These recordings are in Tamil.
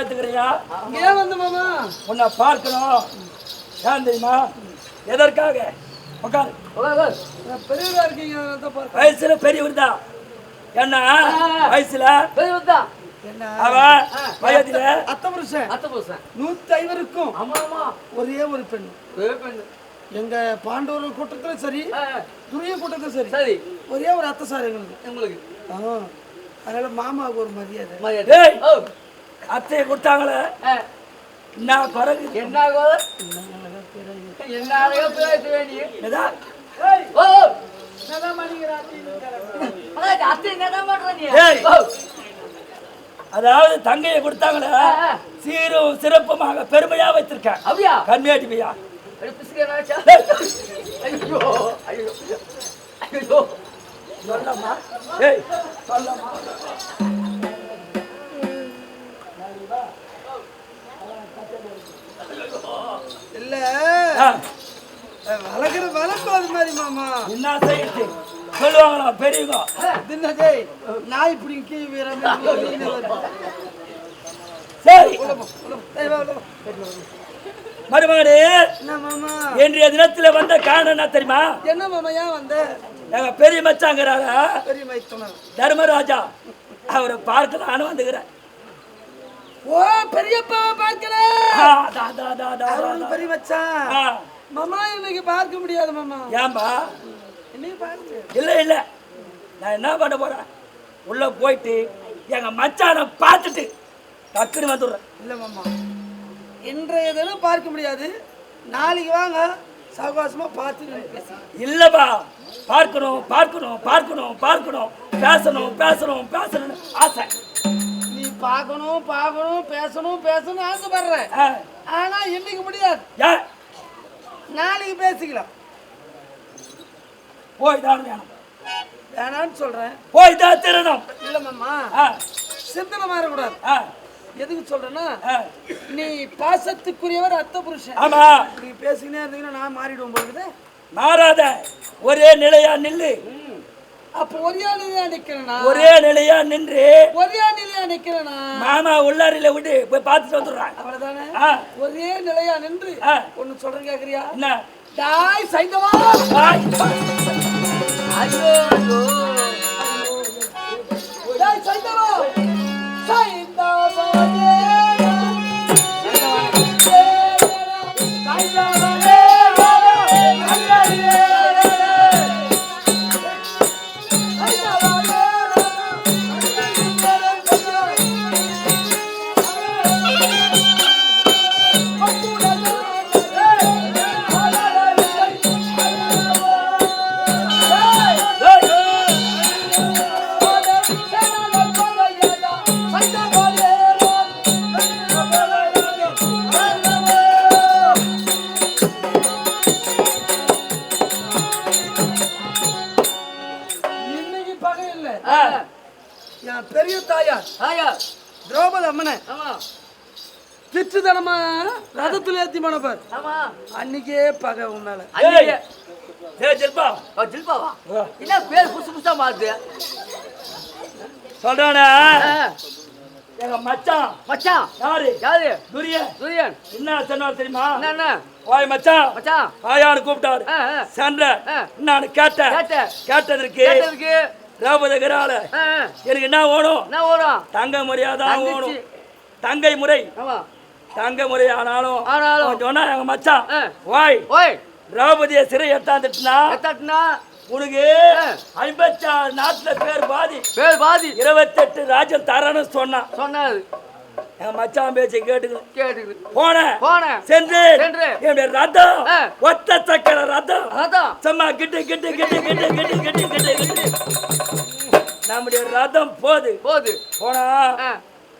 வாழ்த்துக்கிறியா ஏன் வந்து மாமா? உன்னை பார்க்கணும். ஏன் தெரியுமா? எதற்காக? உட்காரு நான் பெரியவரா இருக்கீங்க தான். வயசுல பெரியவர் தான். என்ன? வயசுல? என்ன? அவன் வயதுல? அத்தை புருஷன். நூத்தி ஐவருக்கும் ஆமா ஆமா. ஒரே ஒரு பெண். எங்க பாண்டவர் கூட்டத்துல சரி துரிய கூட்டத்துல சரி சரி. ஒரே ஒரு அத்தை சார் எங்களுக்கு. உங்களுக்கு ஆ. அதனால மாமாவுக்கு ஒரு மரியாதை. மரியாதை. அத்தையை கொடுத்தாங்களே. என்ன பிறகு? என்ன என்ன அதாவது தங்கையை கொடுத்தாங்களே சீரும் சிறப்புமாக பெருமையா வைத்திருக்கேன் அப்படியா? கண்மையாட்டி பையா ஐயோ ஐயோ ஐயோ. சொல்லம்மா. ஏய் சொல்லம்மா. இல்ல. வளர்க்குற வளர்க்கும் அது மாதிரி மாமா. என்ன செய்யுது சொல்லுவாங்களா பெரியவங்க? இது என்னதே நாய் இப்படி கீழ் வீரம். சரி. என்ன மருமகனே மாமா? இன்றைய தினத்துல வந்த காரணம் என்ன தெரியுமா? என்ன மாமா ஏன் வந்த? எங்க பெரிய மைத்துனர். தர்மராஜா. அவரை பார்க்கலான்னு வந்துக்கிறேன். ஓ பெரியப்பா பார்க்கல ஆ, தா, தா, தா, தா, தா, அவரு தா. பெரிய மச்சான் மாமா இன்னைக்கு பார்க்க முடியாது மாமா. ஏன்பா? இன்னைக்கு பார்க்க இல்ல இல்ல. நான் என்ன பண்ண போறேன்? உள்ள போயிட்டு எங்க மச்சானை பார்த்துட்டு டக்குன்னு வந்துடுறேன். இல்ல மாமா. இன்றைய தினம் பார்க்க முடியாது. நாளைக்கு வாங்க சவகாசமா பார்த்து இல்லப்பா. பார்க்கணும் பார்க்கணும் பார்க்கணும் பார்க்கணும். பேசணும் பேசணும் பேசணும்னு ஆசை. பார்க்கணும் பார்க்கணும் பேசணும் பேசணும் ஆசைப்படுற ஆ, ஆனா இன்னைக்கு முடியாது. நாளைக்கு பேசிக்கலாம். போய் தான் வேணும். வேணான்னு சொல்றேன். போய் தான் திருணும் இல்ல மாமா. சிந்தனை மாறக்கூடாது. எதுக்கு சொல்றேன்னா. நீ பாசத்துக்குரியவர் அத்தை புருஷன் ஆமா. நீ பேசிக்கினே இருந்தீங்கன்னா நான் மாறிடுவோம் போகுது மாறாத. ஒரே நிலையா நில்லு. அப்ப ஒரே நிலையா நிக்கிறேனா? ஒரே நிலையா நின்று. ஒரே நிக்கிறேனா மாமா உள்ளாரில விட்டு போய் பார்த்துட்டு வந்துடுறான். அவ்வளவுதானே? ஒரே நிலையா நின்று. ஒண்ணு சொல்றேன் கேக்குறியா? என்ன? டாய் சைந்தவா! ஐயோ ஐயோ டாய் சைந்தவா! என் பெரிய தாயார். ஆயா திரௌபதி அம்மனை. ஆமா. பிச்சுத்தனமா ரதத்துல ஏத்தி மணப்பார். ஆமா. அன்னைக்கே பகை உன் மேல. அன்னைக்கு. ஏய். ஜில்பா. ஓ, ஜில்பாவா என்ன பேர் புதுசு புதுசா மாறுது? சொல்றானே? எங்க மச்சான். மச்சான். யாரு? யாரு? துரியன். சூரியன் என்ன சொன்னார் தெரியுமா? என்ன என்ன? ஓய் மச்சான். மச்சான். ஆயான்னு கூப்பிட்டாரு. சென்ற. நான் கேட்டேன். கேட்டேன். கேட்டதற்கு கேட்டதுக்கு திரௌபதிகரால ஆ, ஆ. எனக்கு என்ன வேணும்? என்ன ஓடும் தங்க தங்கச்சி. வேணும். தங்கை முறை. தங்க முறை ஆனாலும் ஆனாலும். சொன்னா எங்க மச்சான் ஆ. ஓய் ஓய். திரௌபதிய சிறை எட்டாந்துட்டுனா எத்தாட்டுனா உனக்கு. ஐம்பத்தாறு நாட்டுல பேர் பாதி. பேர் பாதி. இருபத்தெட்டு ராஜ்யம் தரேன்னு சொன்னான். சொன்னாரு. என் மச்சான் பேச்சை கேட்டுக்கணும் கேட்டுக்குது. போனேன். போனேன். சென்று சென்று. என்னுடைய ரதம் ஆ. ஒத்த சக்கர ரதம் அதான் சும்மா கிட்டு கிட்டு கிட்டு கிட்டு கிட்டு கிட்டு கிட்டு கிட்டு. நம்முடைய ரதம் போது போது போனா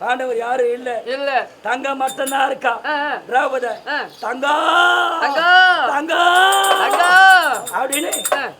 ஆண்டவர் யாரும் இல்ல இல்ல தங்கம் மட்டும்தான் இருக்கா ஆ. தங்கா. தங்கா தங்கம். அப்படின்னு.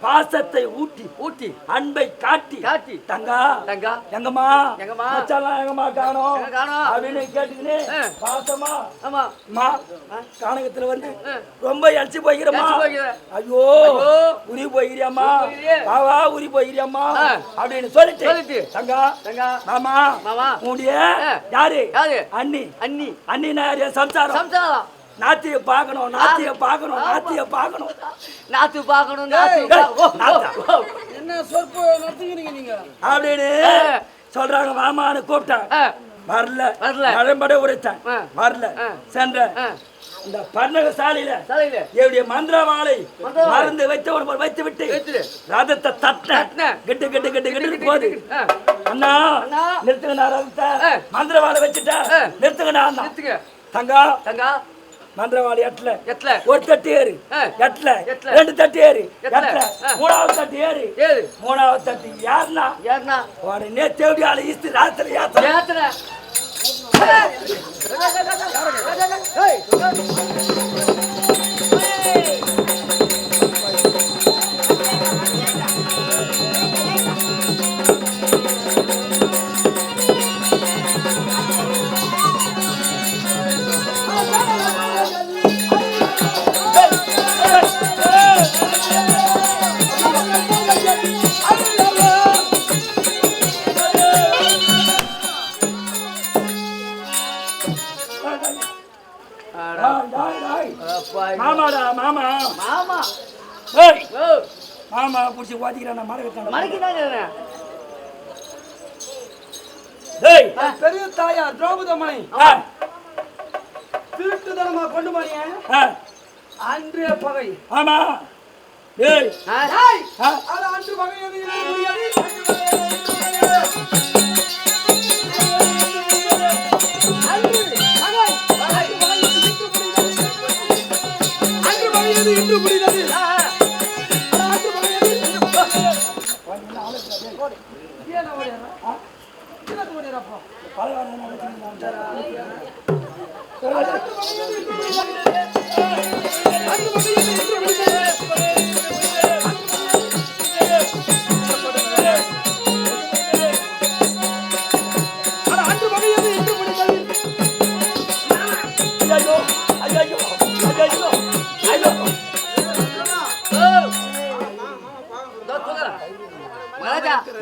பாசத்தை ஊட்டி ஊட்டி அன்பை காட்டி காட்டி தங்கா தங்கா எங்கம்மா எங்கம்மா? மச்சான்லாம் எங்கம்மா காணோம்? அப்படின்னு கேட்டுக்கின்னு ஆ. பாசமா ஆமா அம்மா கானகத்துல வந்து. ரொம்ப இழைச்சி போய்க்கிறேன். ஐயோ. உரி போய்கிறியம்மா. பாவா உரி போய்கிறியம்மா. அப்படின்னு சொல்லிட்டு சொல்லிட்டு. தங்கா தங்கா மாமா மாமா. ஆ. யாரு? யாரு? அண்ணி. அண்ணி. அண்ணினா யாரு? சம்சாரம். சம்சாரம். நாத்திய பார்க்கணும் நாத்திய பார்க்கணும். நாத்திய பார்க்கணும். நாத்து பார்க்கணும். என்ன சொற்ப நடத்துக்கிறீங்க நீங்க? அப்படின்னு. சொல்றாங்க மாமான்னு கூப்பிட்டான். ஆ, வரல வரல. நரம்பட உரைத்தான். வரல. சென்ற. இந்த பர்ணக சாலையில என்னுடைய மந்திரவாளை மந்திரவாளை. மருந்து வைத்தவன் போல் வைத்து விட்டு. ரதத்தை தட்ட. கிட்டு கிட்டு கிட்டு கிட்டு போகுது அண்ணா அண்ணா. நிறுத்துங்கண்ணா ரதத்தை ஆ. மந்திரவாளை வச்சுட்டா ஆ. நிறுத்துங்கண்ணா அண்ணா நிறுத்துங்க. தங்கா தங்கா மந்திரவாளி எட்டல. எட்ல ஒரு தட்டு ஏறு. எட்டுல. ரெண்டு தட்டு ஏறு. ஆ. மூணாவது தட்டு ஏறு. ஏழு மூணாவது தட்டு யாருன்னா யாருண்ணா உடனே தேடி ஆளு ஈஸ்து ராத்திரி யாத்திரை ஏத்தன ஓதிக்கிறான் மரகத்தான் மறைக்கிறாங்க டேய்! பெரிய தாயார் திரௌபதமணி ஆ, திருட்டுத்தனமா கொண்டு போனீங்க ஆ, அன்றைய பகை. ஆமா. அது அன்று பகை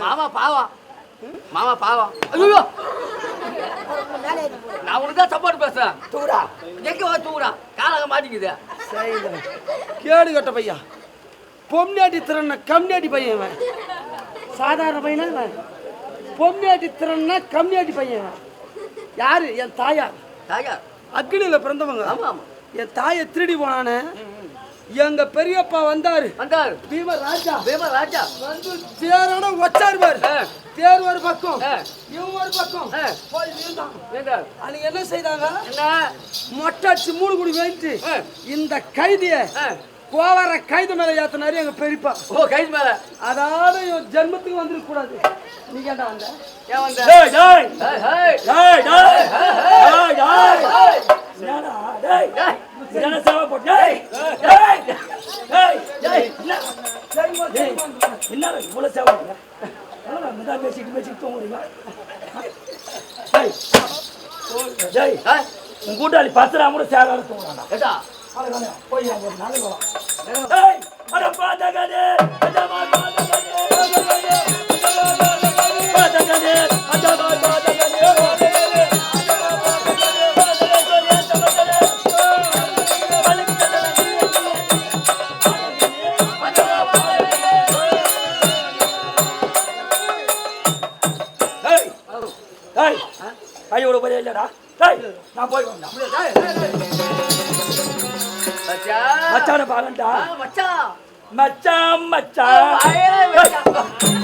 மாமா பாவம். மாமா பாவம். ஐயோ நான் உனக்கு தான் சப்போர்ட் பேசுறேன். தூரா. எங்க வா தூக்குறா காலாக மாட்டிக்குது. கேடு கட்ட பையா பொம்னாட்டி திறன கம்னாட்டி பையன் இவன். சாதாரண பையனா இவன்? பொம்னாட்டி திறன்னா கம்னாட்டி பையன் யாரு? என் தாயார். தாயா அக்னியில பிறந்தவங்க. ஆமா ஆமா. என் தாயை திருடி போனானே. எங்க பெரியப்பா வந்தாரு. வந்தார். பீம ராஜா பீம ராஜா வந்து தேரோட வச்சாரு பாரு. தேர் ஒரு பக்கம். இவன் ஒரு பக்கம். போய் வேண்டாம் அன்னைக்கு என்ன செய்தாங்க? என்ன? மொட்டை அடிச்சு மூணு குடி வைத்து. இந்த கைதிய. கோவர கைது மேல ஏத்தினாரு எங்க பெரியப்பா. ஓ கை மேல. அதாவது ஜென்மத்துக்கு வந்துருக்க கூடாது. நீ ஏன்டா வந்த. ஏன் வந்த? டேய், டேய். டேய், டேய், டேய், டேய். டேய், டேய். என்னடா சேவை போட்டு, என்ன? இவ்வளவு சேவை மிதா பேசிட்டு பேசிட்டு தூங்குறீங்க? உன் கூட்டாளி சேவை போய் நாளைக்கு வரும். அட மச்சான். மச்சான பாருண்டா மச்சான் மச்சான் மச்சான்.